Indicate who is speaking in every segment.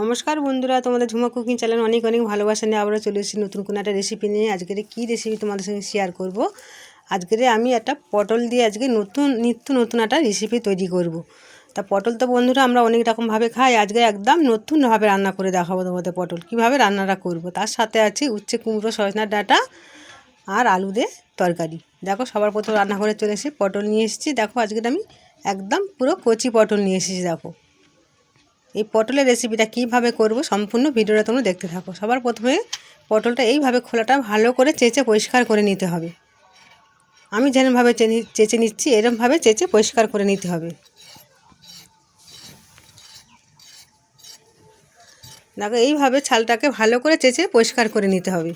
Speaker 1: নমস্কার বন্ধুরা, তোমাদের ঝুমা কুকিং চ্যানেল অনেক অনেক ভালোবাসা নিয়ে আবারও চলে এসেছি নতুন কোনো একটা রেসিপি নিয়ে। আজকের কী রেসিপি তোমাদের সঙ্গে শেয়ার করব? আজকের আমি একটা পটল দিয়ে আজকে নতুন, নিত্য নতুন একটা রেসিপি তৈরি করব। তা পটল তো বন্ধুরা আমরা অনেক রকমভাবে খাই, আজকে একদম নতুনভাবে রান্না করে দেখাবো তোমাদের পটল। কীভাবে রান্নাটা করব। তার সাথে আছে উচ্ছে কুমড়ো সজনার ডাঁটা আর আলু দিয়ে তরকারি। দেখো সবার প্রথম রান্না করে চলে এসেছি পটল নিয়ে এসেছি। দেখো আজকে আমি একদম পুরো কচি পটল নিয়ে এসেছি, দেখো। এই পটলের রেসিপিটা কীভাবে করব সম্পূর্ণ ভিডিওটা তোমরা দেখতে থাকো। সবার প্রথমে পটলটা এইভাবে খোলাটা ভালো করে চেঁচে পরিষ্কার করে নিতে হবে। আমি যেরমভাবে চেঁচে নিচ্ছি, এরমভাবে চেঁচে পরিষ্কার করে নিতে হবে। দেখো, এইভাবে ছালটাকে ভালো করে চেঁচে পরিষ্কার করে নিতে হবে।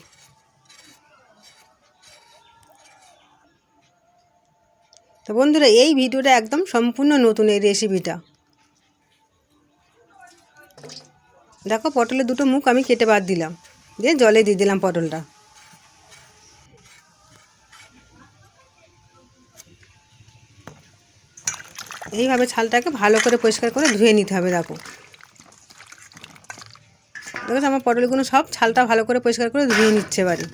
Speaker 1: তো বন্ধুরা, এই ভিডিওটা একদম সম্পূর্ণ নতুন এই রেসিপিটা দেখো পটলের দুটো মুখ আমি কেটে বাদ দিলাম। দিয়ে জলে দিয়ে দিলাম পটলটা। এইভাবে ছালটাকে ভালো করে পরিষ্কার করে ধুয়ে নিতে হবে, দেখো। দেখো আমার পটলগুলো সব ছালটা ভালো করে পরিষ্কার করে ধুয়ে নিচ্ছে বাড়ি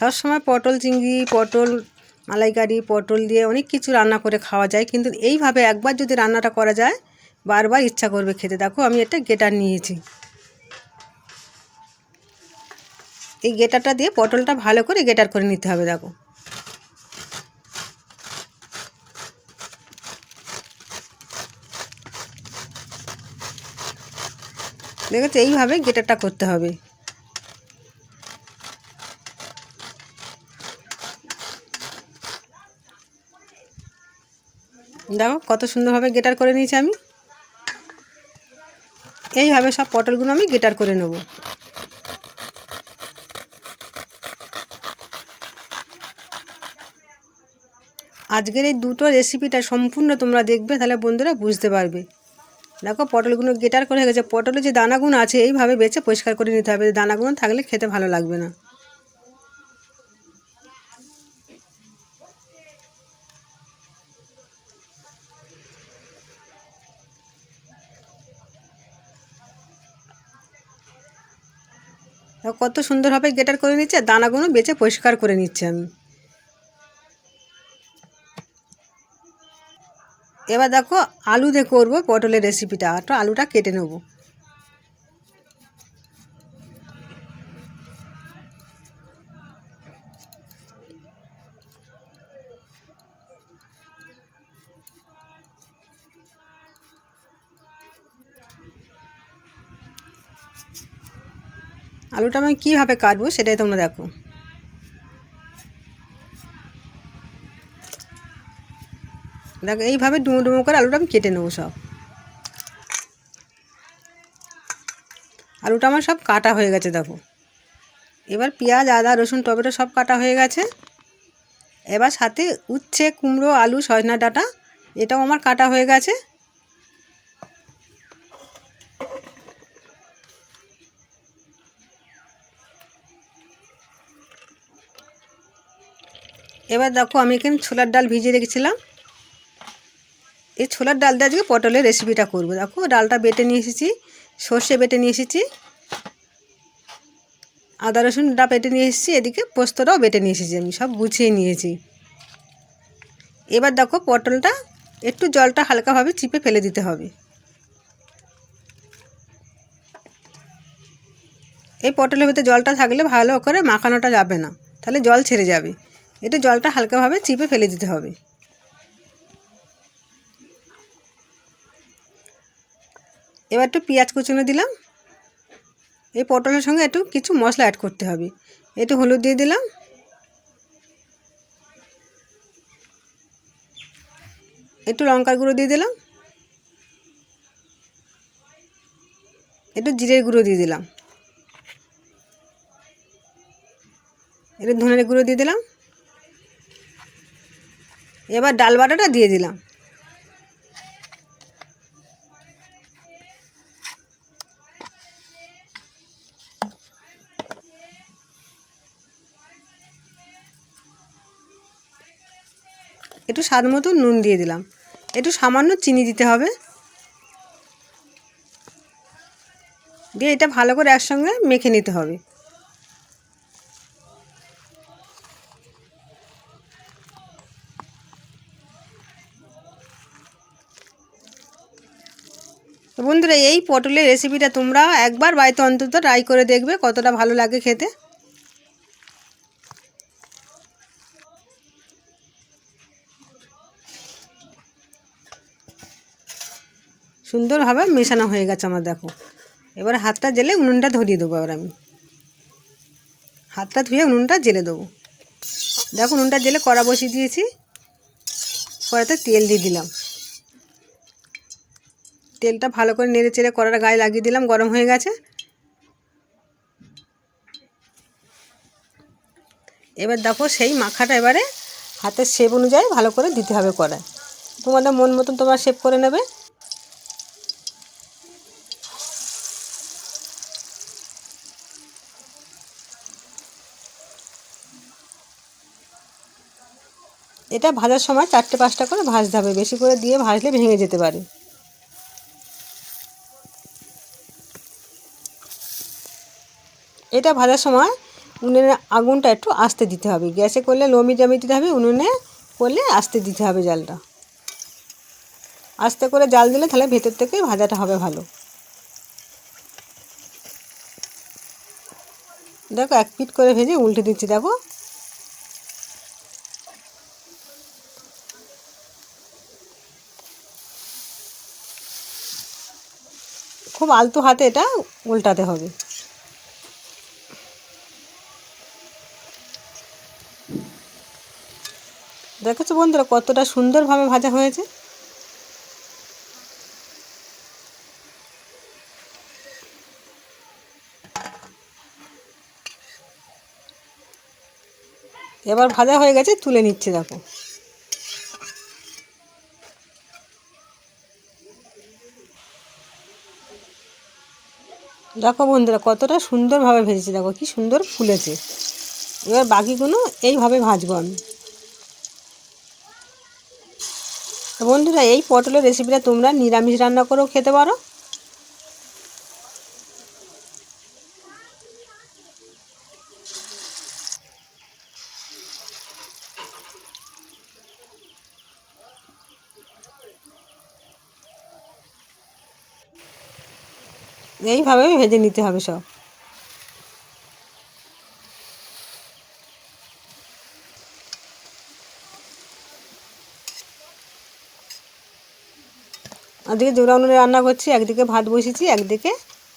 Speaker 1: সবসময় পটল চিংড়ি, পটল মালাইকারি, পটল দিয়ে অনেক কিছু রান্না করে খাওয়া যায়। কিন্তু এইভাবে একবার যদি রান্নাটা করা যায়, বারবার ইচ্ছা করবে খেতে। দেখো, আমি একটা গেটার নিয়েছি। এই গেটারটা দিয়ে পটলটা ভালো করে গেটার করে নিতে হবে, দেখো। দেখেছ? এইভাবে গেটারটা করতে হবে। দেখো কত সুন্দরভাবে গেটার করে নিয়েছি আমি। এইভাবে সব পটলগুলো আমি গেটার করে নেব। আজকের এই দুটো রেসিপিটা সম্পূর্ণ তোমরা দেখবে, তাহলে বন্ধুরা বুঝতে পারবে। দেখো পটলগুলো গেটার করে হয়ে গেছে। পটলের যে দানাগুলো আছে, এইভাবে বেছে পরিষ্কার করে নিতে হবে। দানাগুলো থাকলে খেতে ভালো লাগবে না। কত সুন্দরভাবে গেটার করে নিচ্ছে, দানাগুলো বেছে পরিষ্কার করে নিচ্ছে। আমি এবার দেখো আলু দিয়ে করব পটলের রেসিপিটা আলুটা কেটে নেব। আলুটা আমি কীভাবে কাটবো সেটাই তোমরা দেখো। দেখো, এইভাবে ডুমো ডুমো করে আলুটা আমি কেটে নেব সব। আলুটা আমার সব কাটা হয়ে গেছে, দেখো। এবার পেঁয়াজ, আদা, রসুন, টমেটো সব কাটা হয়ে গেছে। এবার সাথে উচ্ছে, কুমড়ো, আলু, সজনা ডাঁটা, এটাও আমার কাটা হয়ে গেছে। এবার দেখো আমি এখানে ছোলার ডাল ভিজিয়ে রেখেছিলাম। এই ছোলার ডাল দিয়ে আজকে পটলের রেসিপিটা করব। দেখো ডালটা বেটে নিয়ে এসেছি, সর্ষে বেটে নিয়ে এসেছি, আদা রসুনটা বেটে নিয়ে এসেছি, এদিকে পোস্তটাও বেটে নিয়ে এসেছি আমি, সব গুছিয়ে নিয়েছি। এবার দেখো পটলটা, একটু জলটা হালকাভাবে চিপে ফেলে দিতে হবে। এই পটলের ভিতরে জলটা থাকলে ভালো করে মাখানোটা যাবে না, তাহলে জল ছেড়ে যাবে। একটু জলটা হালকাভাবে চিপে ফেলে দিতে হবে। এবার একটু পেঁয়াজ কুচুনো দিলাম। এই পটলের সঙ্গে একটু কিছু মশলা অ্যাড করতে হবে। একটু হলুদ দিয়ে দিলাম। একটু লঙ্কার গুঁড়ো দিয়ে দিলাম। একটু জিরের গুঁড়ো দিয়ে দিলাম। একটু ধনের গুঁড়ো দিয়ে দিলাম। এবার ডাল বাটাটা দিয়ে দিলাম। একটু স্বাদ মতো নুন দিয়ে দিলাম। একটু সামান্য চিনি দিতে হবে। দিয়ে এটা ভালো করে একসঙ্গে মেখে নিতে হবে। বন্ধুরা, এই পটলের রেসিপিটা তোমরা একবার বাড়িতে অন্তত ট্রাই করে দেখবে কতটা ভালো লাগে খেতে। সুন্দরভাবে মেশানো হয়ে গেছে আমার, দেখো। এবার হাতটা জেলে উনুনটা ধরিয়ে দেবো এবার আমি। হাতটা ধুয়ে উনুনটা জেলে দেবো। দেখো উনুনটা জেলে কড়া বসিয়ে দিয়েছি। কড়াতে তেল দিয়ে দিলাম। তেলটা ভালো করে নেড়ে চেড়ে কড়াটা গায়ে লাগিয়ে দিলাম, গরম হয়ে গেছে। এবার দেখো সেই মাখাটা এবারে হাতের শেপ অনুযায়ী ভালো করে দিতে হবে কড়ায় তোমাদের মন মতন তোমরা শেপ করে নেবে। এটা ভাজার সময় চারটে পাঁচটা করে ভাজতে হবে, বেশি করে দিয়ে ভাজলে ভেঙে যেতে পারে। এটা ভাজার সময় উনুনের আগুনটা একটু আস্তে দিতে হবে। গ্যাসে করলে লো মিডিয়ামে দিতে হবে, উনুনে করলে আস্তে দিতে হবে জালটা। আস্তে করে জাল দিলে তাহলে ভেতর থেকে ভাজাটা হবে ভালো। দেখো এক পিট করে ভেজে উল্টে দিচ্ছি, দেখো। খুব আলতো হাতে এটা উল্টাতে হবে। দেখেছ বন্ধুরা কতটা সুন্দরভাবে ভাজা হয়েছে? এবার ভাজা হয়ে গেছে, তুলে নিচ্ছে, দেখো। দেখো বন্ধুরা কতটা সুন্দরভাবে ভেজেছে, দেখো কি সুন্দর ফুলেছে। এবার বাকিগুলো এইভাবে ভাজবো আমি। বন্ধুরা, এই পটলের রেসিপিটা তোমরা নিরামিষ রান্না করেও খেতে পারো। এইভাবে ভেজে নিতে হবে সব। ওদিকে জোড়া উনুনে রান্না করছি, একদিকে ভাত বসিয়েছি, একদিকে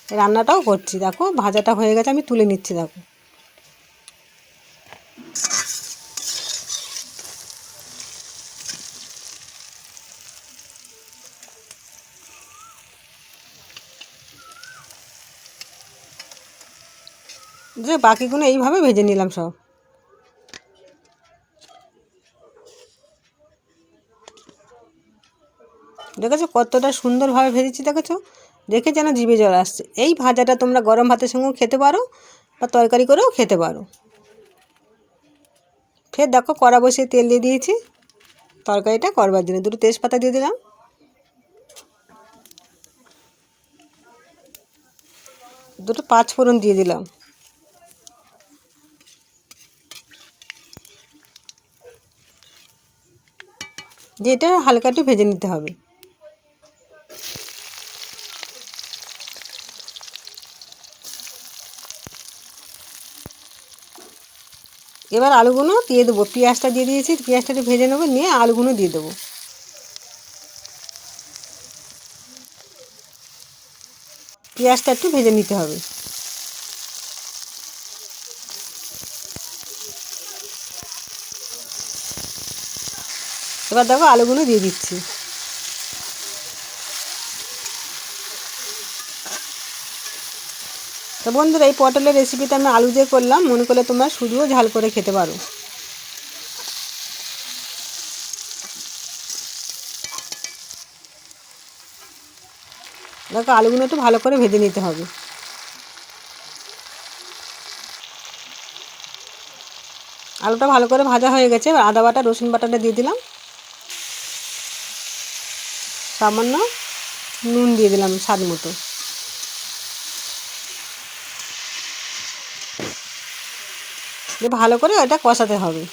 Speaker 1: রান্নাটাও করছি। দেখো, ভাজাটা হয়ে গেছে, আমি তুলে নিচ্ছি, দেখো। যে বাকিগুলো এইভাবে ভেজে নিলাম সব। দেখেছ কতটা সুন্দরভাবে ভেজেছি, দেখেছ? দেখে যেন জিভে জল আসছে। এই ভাজাটা তোমরা গরম ভাতের সঙ্গেও খেতে পারো বা তরকারি করেও খেতে পারো। ফের দেখো কড়া বসিয়ে তেল দিয়ে দিয়েছি। তরকারিটা করবার জন্য দুটো তেজপাতা দিয়ে দিলাম। দুটো পাঁচ ফোড়ন দিয়ে দিলাম। যেটা হালকা একটু ভেজে নিতে হবে। এবার আলুগুলো দিয়ে দেবো। পেঁয়াজটা দিয়ে দিয়েছি পেঁয়াজটা একটু ভেজে নেব, নিয়ে আলুগুলো দিয়ে দেবো। পেঁয়াজটা একটু ভেজে নিতে হবে। এবার দেখো আলুগুলো দিয়ে দিচ্ছি। তো বন্ধুরা, এই পটলের রেসিপিটা আমি আলু দিয়ে করলাম। মনে করলে তোমরা শুধুও ঝাল করে খেতে পারো। দেখো, আলুগুলো একটু ভালো করে ভেজে নিতে হবে। আলুটা ভালো করে ভাজা হয়ে গেছে। এবার আদা বাটা, রসুন বাটাটা দিয়ে দিলাম। সামান্য নুন দিয়ে দিলাম স্বাদ মতো। দিয়ে ভালো করে এটা কষাতে হবে।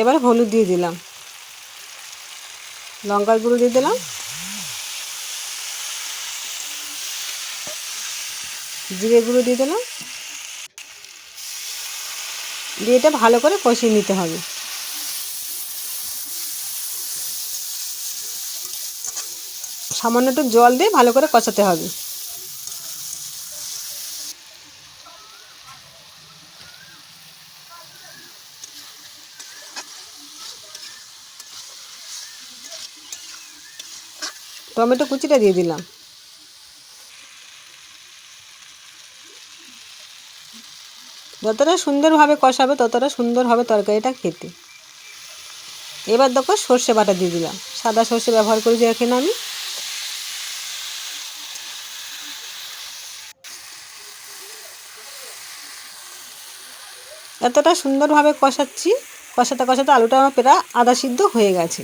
Speaker 1: এবার হলুদ দিয়ে দিলাম। লঙ্কার গুঁড়ো দিয়ে দিলাম। জিরে গুঁড়ো দিয়ে দিলাম। দিয়ে এটা ভালো করে কষিয়ে নিতে হবে। সামান্য একটু জল দিয়ে ভালো করে কষাতে হবে। টমেটো কুচিটা দিয়ে দিলাম। যতটা সুন্দরভাবে কষাবে, ততটা সুন্দর হবে তরকারিটা খেতে। এবার দেখো সর্ষে বাটা দিয়ে দিলাম। সাদা সর্ষে ব্যবহার করি যে এখানে আমি। এতটা সুন্দরভাবে কষাচ্ছি, কষাতে কষাতে আলুটা আমার প্রায় আদা সিদ্ধ হয়ে গেছে।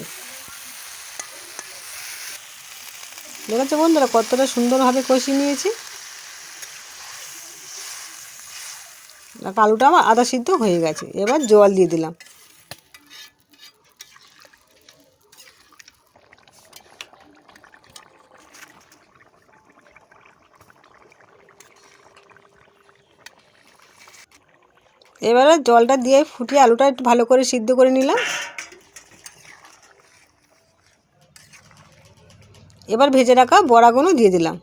Speaker 1: দেখেছ বন্ধুরা কতটা সুন্দরভাবে কষিয়ে নিয়েছি? আলুটা আমার আদা সিদ্ধ হয়ে গেছে। এবার জল দিয়ে দিলাম। এবারে জলটা দিয়ে ফুটিয়ে আলুটা একটু ভালো করে সিদ্ধ করে নিলাম। এবার ভেজে রাখা বড়াগুলো দিয়ে দিলাম।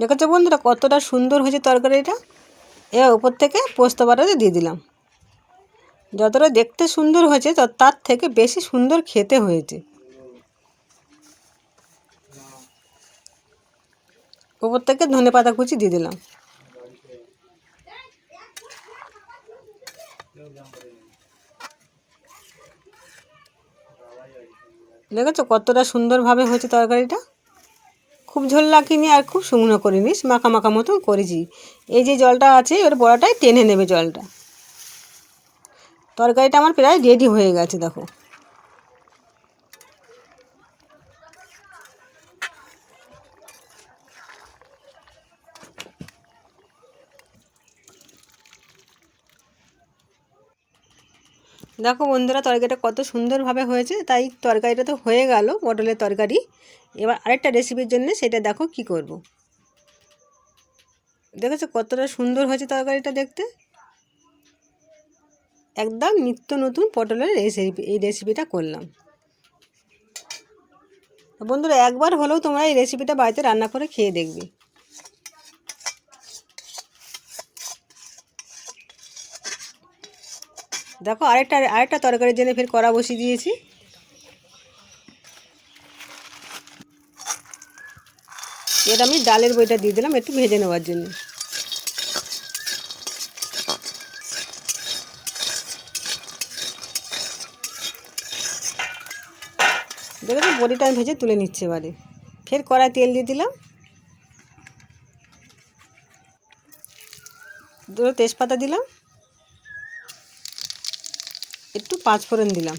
Speaker 1: দেখেছ বন্ধুরা কতটা সুন্দর হয়েছে তরকারিটা? এবার উপর থেকে পোস্ত বাটাতে দিয়ে দিলাম। যতটা দেখতে সুন্দর হয়েছে তার থেকে বেশি সুন্দর খেতে হয়েছে। উপর থেকে ধনে পাতা কুচি দিয়ে দিলাম। দেখেছ কতটা সুন্দরভাবে হয়েছে তরকারিটা? খুব ঝোল রাখিনি আর খুব শুকনো করিনি, মাখা মাখা মতন করেছি। এই যে জলটা আছে এবার বড়াটাই টেনে নেবে জলটা। তরকারিটা আমার প্রায় রেডি হয়ে গেছে, দেখো। দেখো বন্ধুরা, তরকারিটা কত সুন্দরভাবে হয়েছে, তাই তরকারিটা তো হয়ে গেল, পটলের তরকারি। এবার আরেকটা রেসিপির জন্য সেটা দেখো কি করব। দেখেছ কতটা সুন্দর হয়েছে তরকারিটা দেখতে? একদম নিত্য নতুন পটলের রেসিপি এই রেসিপিটা করলাম। বন্ধুরা, একবার হলেও তোমরা এই রেসিপিটা বাড়িতে রান্না করে খেয়ে দেখবে। দেখো, আরেকটা আরেকটা তরকারির জন্য ফের কড়া বসিয়ে দিয়েছি। এটা আমি ডালের বইটা দিয়ে দিলাম একটু ভেজে নেওয়ার জন্য। দেখো বড়িটা আমি ভেজে তুলে নিচ্ছে এবারে। ফের কড়াই তেল দিয়ে দিলাম। দুটো তেজপাতা দিলাম। একটু পাঁচ পাঁচফোড়ন দিলাম।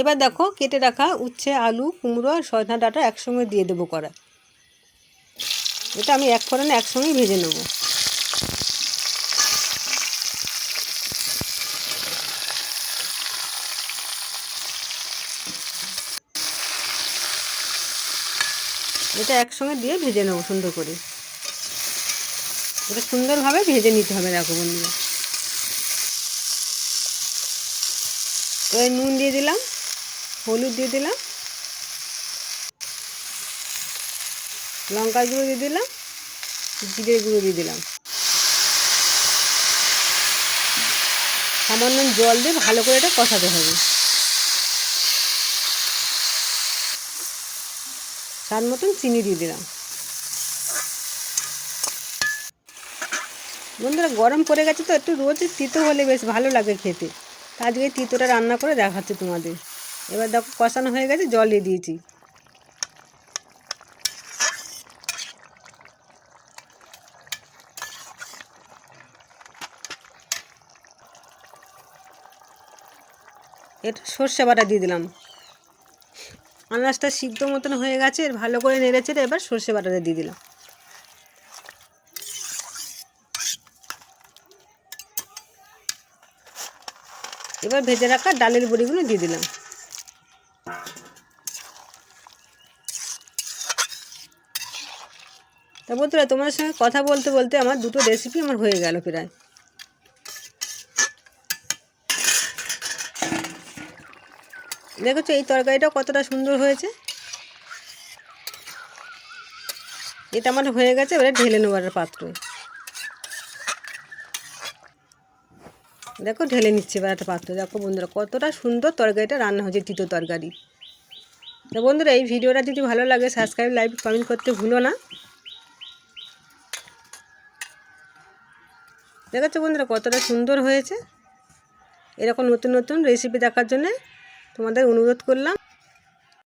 Speaker 1: এবার দেখো কেটে রাখা উচ্ছে, আলু, কুমড়ো আর সজনা ডাটা একসঙ্গে দিয়ে দেবো কড়া এটা আমি এক ফোড়নে একসঙ্গেই ভেজে নেব। এটা একসঙ্গে দিয়ে ভেজে নেব সুন্দর করে। এটা সুন্দরভাবে ভেজে নিতে হবে, দেখো বন্ধুরা। এবার নুন দিয়ে দিলাম, হলুদ দিয়ে দিলাম লঙ্কা গুঁড়ো দিয়ে দিলাম, জিরের গুঁড়ো দিয়ে দিলাম। সামান্য জল দিয়ে ভালো করে এটা কষাতে হবে। স্বাদ মতন চিনি দিয়ে দিলাম। বন্ধুরা, গরম পড়ে গেছে তো, একটু রোজ তিতো হলে বেশ ভালো লাগে খেতে। আজকে তিতোটা রান্না করে দেখাচ্ছি তোমাদের। এবার দেখো, কষানো হয়ে গেছে, জল দিয়ে দিয়েছি। এটা সর্ষে বাটা দিয়ে দিলাম। আনাজটা সিদ্ধ মতন হয়ে গেছে, এর ভালো করে নেড়েছে এবার সর্ষে বাটাটা দিয়ে দিলাম। এবার ভেজে রাখা ডালের বড়িগুলো দিয়ে দিলাম। তা বন্ধুরা তোমার সঙ্গে কথা বলতে বলতে আমার দুটো রেসিপি আমার হয়ে গেল প্রায়। দেখেছ এই তরকারিটা কতটা সুন্দর হয়েছে? এটা আমার হয়ে গেছে, এবারে ঢেলে নেব পাত্র। দেখো, ঢেলে নিচ্ছে এবার একটা পাত্র। দেখো বন্ধুরা, কতটা সুন্দর তরকারিটা রান্না হয়েছে তিতো তরকারি। তো বন্ধুরা, এই ভিডিওটা যদি ভালো লাগে সাবস্ক্রাইব লাইক কমেন্ট করতে ভুলো না। দেখেছ বন্ধুরা, কতটা সুন্দর হয়েছে। এরকম নতুন নতুন রেসিপি দেখার জন্যে তোমাদের অনুরোধ করলাম।